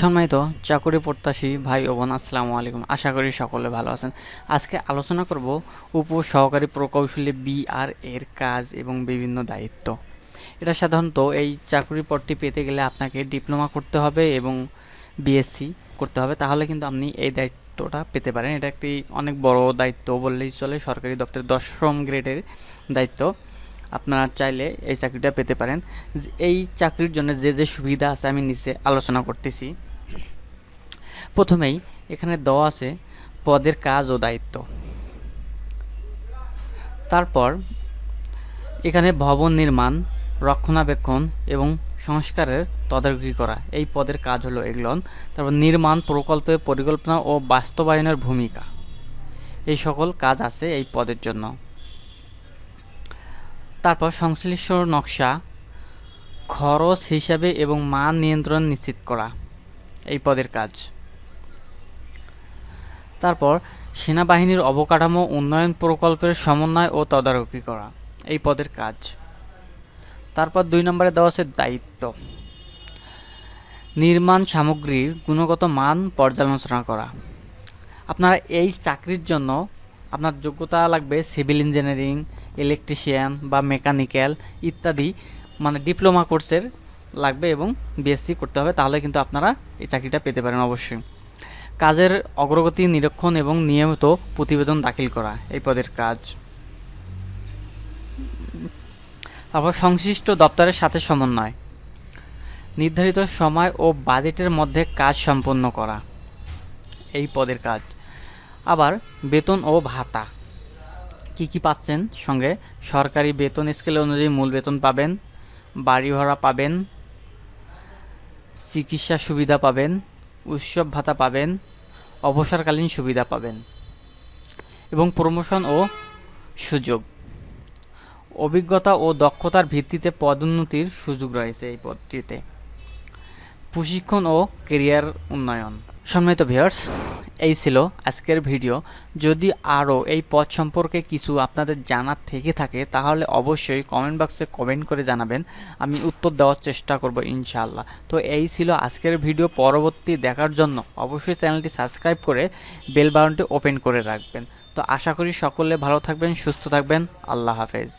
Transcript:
সম্মানিত চাকরি প্রত্যাশী ভাই ও বোন, আসসালামু আলাইকুম। আশা করি সকলে ভালো আছেন। আজকে আলোচনা করব উপ সহকারী প্রকৌশলী বিআর এর কাজ এবং বিভিন্ন দায়িত্ব। এটা সাধারণত এই চাকরি পদটি পেতে গেলে আপনাকে ডিপ্লোমা করতে হবে এবং বিএসসি করতে হবে। তাহলে কিন্তু আপনি এই দায়িত্বটা পেতে পারেন। এটা একটি অনেক বড় দায়িত্ব বললেই চলে। সরকারি দপ্তরের দশম গ্রেডের দায়িত্ব। আপনারা চাইলে এই চাকরিটা পেতে পারেন। এই চাকরির জন্য যে যে সুবিধা আছে আমি নিচে আলোচনা করতেছি। প্রথমেই এখানে দেওয়া আছে, পদের কাজ ও দায়িত্ব। তারপর এখানে ভবন নির্মাণ, রক্ষণাবেক্ষণ এবং সংস্কারের তদারকি করা। এই পদের কাজ হলো এগুলো। তারপর নির্মাণ, প্রকল্পে পরিকল্পনা ও বাস্তবায়নের ভূমিকা। এই সকল কাজ আছে এই পদের জন্য। তারপর সংশ্লিষ্ট নকশা, খরচ হিসাবে এবং মান নিয়ন্ত্রণ নিশ্চিত করা। এই পদের কাজ। তারপর সেনাবাহিনীর অবকাঠামো উন্নয়ন প্রকল্পের সমন্বয় ও তদারকি করা এই পদের কাজ। তারপর দুই নম্বরে দেওয়া আছে দায়িত্ব। নির্মাণ সামগ্রীর গুণগত মান পর্যালোচনা করা। আপনারা এই চাকরির জন্য আপনার যোগ্যতা লাগবে সিভিল ইঞ্জিনিয়ারিং, ইলেকট্রিশিয়ান বা মেকানিক্যাল ইত্যাদি মানে ডিপ্লোমা কোর্সের লাগবে এবং বিএসসি করতে হবে, তাহলে কিন্তু আপনারা এই চাকরিটা পেতে পারেন অবশ্যই। কাজের অগ্রগতি, নিরীক্ষণ এবং নিয়মিত প্রতিবেদন দাখিল করা, এই পদের কাজ। তারপর সংশ্লিষ্ট দপ্তরের সাথে সমন্বয়। নির্ধারিত সময় ও বাজেটের মধ্যে কাজ সম্পন্ন করা, এই পদের কাজ। আবার বেতন ও ভাতা। কি কি পাচ্ছেন? সঙ্গে সরকারি বেতন স্কেল অনুযায়ী মূল বেতন পাবেন বাড়ি ভাড়া পাবেন, চিকিৎসা সুবিধা পাবেন উৎসব ভাতা পাবেন, অবসরকালীন সুবিধা পাবেন এবং প্রমোশন ও সুযোগ। অভিজ্ঞতা ও দক্ষতার ভিত্তিতে পদোন্নতির সুযোগ রয়েছে এই পদটিতে। প্রশিক্ষণ ও কেরিয়ার উন্নয়ন। সম্মানিত ভিউয়ার্স এই ছিল আজকের ভিডিও যদি আরও এই পদ সম্পর্কে কিছু আপনাদের জানার থেকে থাকে, তাহলে অবশ্যই কমেন্ট বক্সে কমেন্ট করে জানাবেন। আমি উত্তর দেওয়ার চেষ্টা করব ইনশাআল্লাহ। তো এই ছিল আজকের ভিডিও পরবর্তী দেখার জন্য অবশ্যই চ্যানেলটি সাবস্ক্রাইব করে বেল বাটনটি ওপেন করে রাখবেন। তো আশা করি সকলে ভালো থাকবেন, সুস্থ থাকবেন। আল্লাহ হাফেজ।